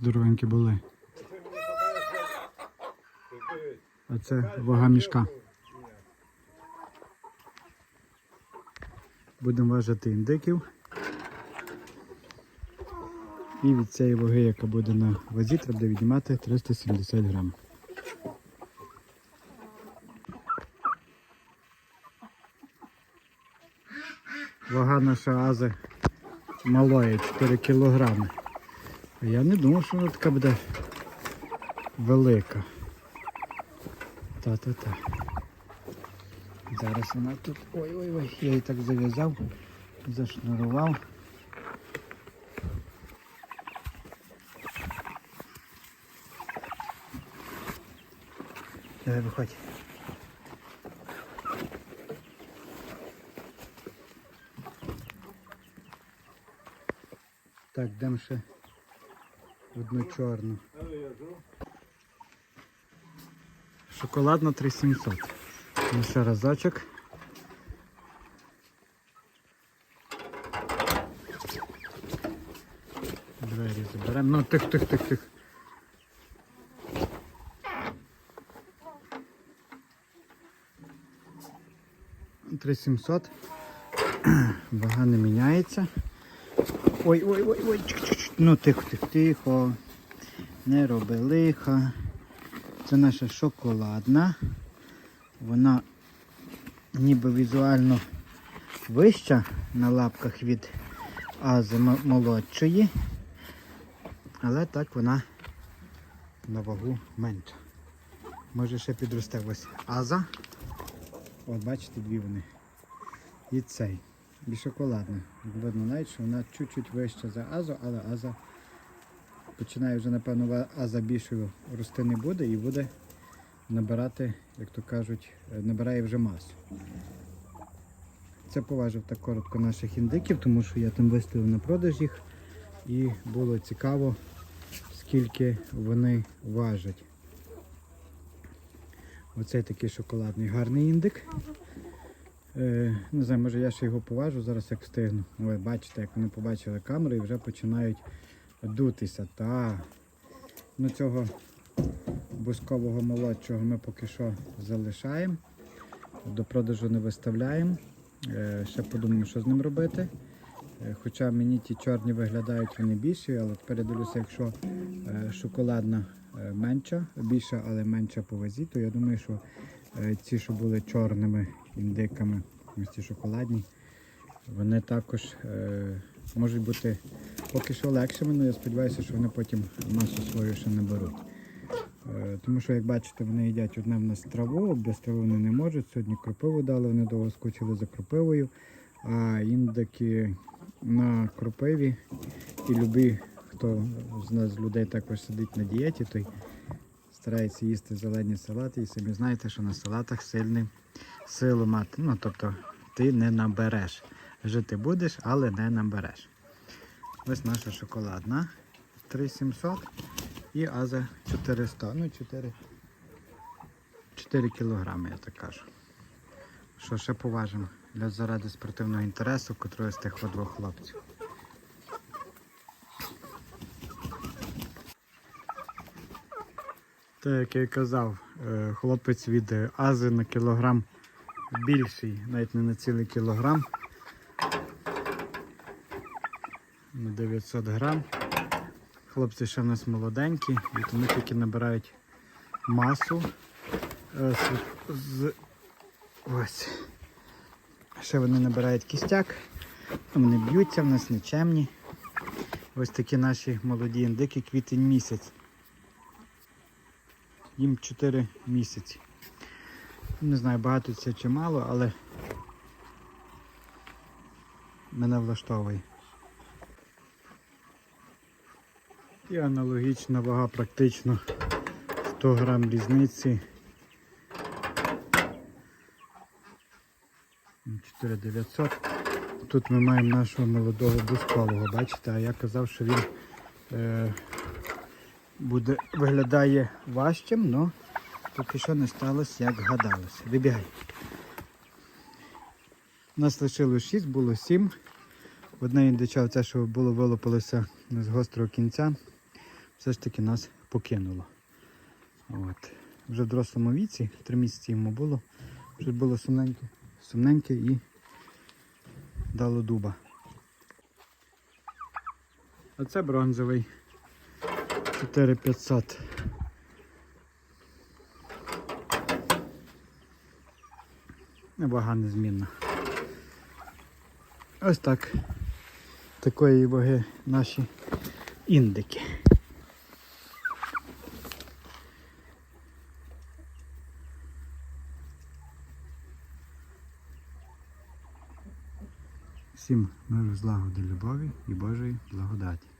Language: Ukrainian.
Здоровенькі були. А це вага мішка. Будемо важити індиків. І від цієї ваги, яка буде на вазі, треба віднімати 370 грам. Вага нашої ази малої 4 кілограми. Я не думав, що вона така буде велика. Та-та-та. Зараз вона тут. Ой-ой-ой, я її так зав'язав, зашнурував. Давай виходь. Так, дам ще одну чорну. Шоколадна 3700. Ну, ще разочок. Двері заберемо. Ну, тих, тих, тих, тих. Три сімсот. Вага не міняється. Ой, ой, ой, ой, чик, чик, чик. ну тихо, тихо, тихо. Не роби лиха. Це наша шоколадна. Вона ніби візуально вища на лапках від ази молодшої. Але так вона на вагу менша. Може ще підросте ось аза. От бачите, дві вони. І цей. І шоколадна. Видно навіть, що вона чуть-чуть вища за азу, але аза починає вже, напевно, аза більшою рости не буде і буде набирати, як то кажуть, е, набирає вже масу. Це поважив так коротко наших індиків, тому що я там виставив на продаж їх і було цікаво, скільки вони важать. Оцей такий шоколадний гарний індик. Е, не знаю, може я ще його поважу зараз як встигну. Ой, бачите, як вони побачили камеру і вже починають дутися. Та ну цього бускового молодшого ми поки що залишаємо. До продажу не виставляємо. Е, ще подумаємо, що з ним робити. Е, Хоча мені ті чорні виглядають вони більші, але тепер я дивлюся, якщо шоколадна менша, більша, але менша по вазі, то я думаю, що ці, що були чорними індиками, ось ці шоколадні, вони також е, можуть бути поки що легшими, але я сподіваюся, що вони потім масу свою ще наберуть. Е, Тому що, як бачите, вони їдять одне в нас траву, без трави вони не можуть. Сьогодні кропиву дали, вони довго скучили за кропивою. А індики на кропиві і любі, хто з нас людей також сидить на дієті, той старається їсти зелені салати. І самі знаєте, що на салатах сильний силу мати. Ну, тобто ти не набереш. Жити будеш, але не набереш. Ось наша шоколадна 3700 і Аза 400. Ну, 4, 4 кілограми, я так кажу. Що ще поважимо для заради спортивного інтересу, котрого з тих двох хлопців. Так, як я казав, е, хлопець від Ази на кілограм більший, навіть не на цілий кілограм. На 900 грам. Хлопці ще в нас молоденькі, і тому тільки набирають масу. Е, ось. Ще вони набирають кістяк, вони б'ються, в нас нічемні. Ось такі наші молоді індики, квітень місяць. Їм 4 місяці. Не знаю, багато це чи мало, але мене влаштовує. І аналогічна вага практично 100 грам різниці. 4900. Тут ми маємо нашого молодого бускалого, бачите, а я казав, що він е, буде, виглядає важчим, але поки що не сталося, як гадалося. Вибігай. У нас лишилось 6, було 7. Одне індича, це що було вилупилося з гострого кінця. все ж таки нас покинуло. От. Вже в дорослому віці, три місяці йому було, вже було сумненьке, сумненьке і дало дуба. А це бронзовий 4500. Вага незмінна. Ось так. Такої ваги наші індики. Всім миру злагоди любові і Божої благодаті.